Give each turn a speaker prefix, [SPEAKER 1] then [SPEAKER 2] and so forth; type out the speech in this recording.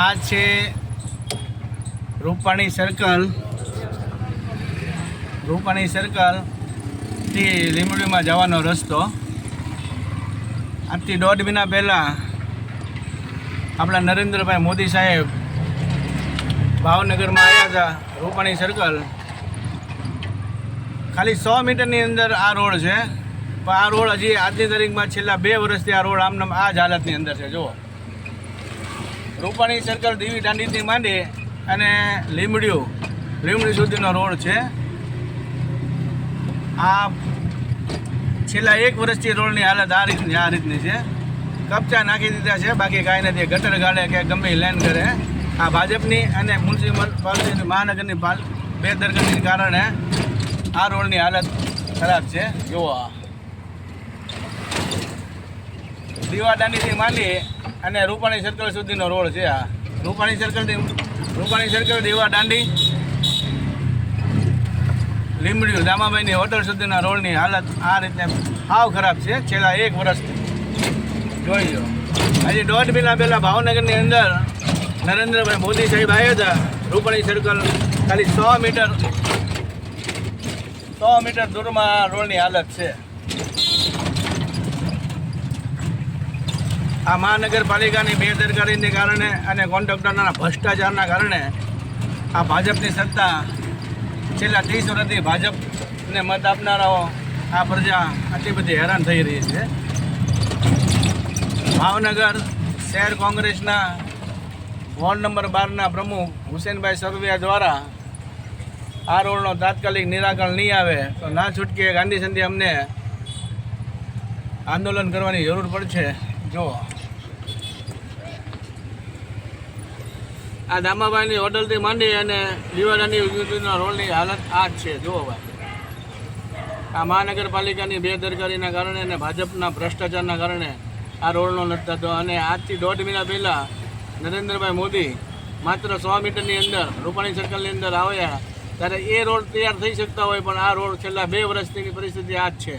[SPEAKER 1] આ છે રૂપાણી સર્કલ રૂપાણી સર્કલથી લીંબડીમાં જવાનો રસ્તો. આજથી દોઢ મહિના પહેલાં આપણા નરેન્દ્રભાઈ મોદી સાહેબ ભાવનગરમાં આવ્યા હતા રૂપાણી સર્કલ ખાલી સો મીટરની અંદર આ રોડ છે. પણ આ રોડ હજી આજની તારીખમાં છેલ્લા બે વર્ષથી આ રોડ આમનામ આ જ હાલતની અંદર છે, જુઓ. રૂપાણી સર્કલ દેવી દાંડીથી માંડી અને લીમડિયું. લીમડી સુધીનો રોડ છે. આ છેલ્લા એક વર્ષથી રોડની હાલત આ રીતની આ રીતની છે. કપચા નાખી દીધા છે, બાકી કાંઈ નથી. ગટર ગાળે કે ગમે લેન કરે. આ ભાજપની અને મ્યુનિસિપલ મહાનગરની બેદરકારીને કારણે આ રોડની હાલત ખરાબ છે. જુઓ આ. દીવાદાંડીથી માંડી અને રૂપાણી સર્કલ સુધીનો રોડ છે આ. રૂપાણી સર્કલથી રૂપાણી સર્કલ દેવા દાંડી. લીમડિયું દામાભાઈની હોટલ સુધીના રોડની હાલત આ રીતે સાવ ખરાબ છે. છેલ્લા એક વર્ષથી જોઈ લો. હજી દોઢ મહિના પહેલાં ભાવનગરની અંદર નરેન્દ્રભાઈ મોદી સાહેબ આવ્યા હતા. રૂપાણી સર્કલ ખાલી સો મીટર સો મીટર દૂરમાં રોડની હાલત છે. આ મહાનગરપાલિકાની બેદરકારીને કારણે અને કોન્ટ્રાક્ટરના ભ્રષ્ટાચારના કારણે આ ભાજપની સત્તા છેલ્લા ત્રીસ વર્ષથી ભાજપને મત આપનારાઓ આ પ્રજા આટલી બધી હેરાન થઈ રહી છે. ભાવનગર શહેર કોંગ્રેસના વોર્ડ નંબર બારના પ્રમુખ હુસેનભાઈ સરવિયા દ્વારા આ રોડનો તાત્કાલિક નિરાકરણ નહીં આવે તો ના છૂટકે ગાંધી સંધિ અમને આંદોલન કરવાની જરૂર પડશે. જો આ દામાભાઈની હોટલથી માંડી અને લીવાડાની સુધીના રોડની હાલત આ જ છે, જુઓ ભાઈ. આ મહાનગરપાલિકાની બેદરકારીના કારણે અને ભાજપના ભ્રષ્ટાચારના કારણે આ રોડનો નથી થતો અને આજથી દોઢ મહિના પહેલાં નરેન્દ્રભાઈ મોદી માત્ર સો મીટરની અંદર રૂપાણી સર્કલની અંદર આવ્યા, ત્યારે એ રોડ તૈયાર થઈ શકતા હોય, પણ આ રોડ છેલ્લા બે વર્ષની પરિસ્થિતિ આ જ છે.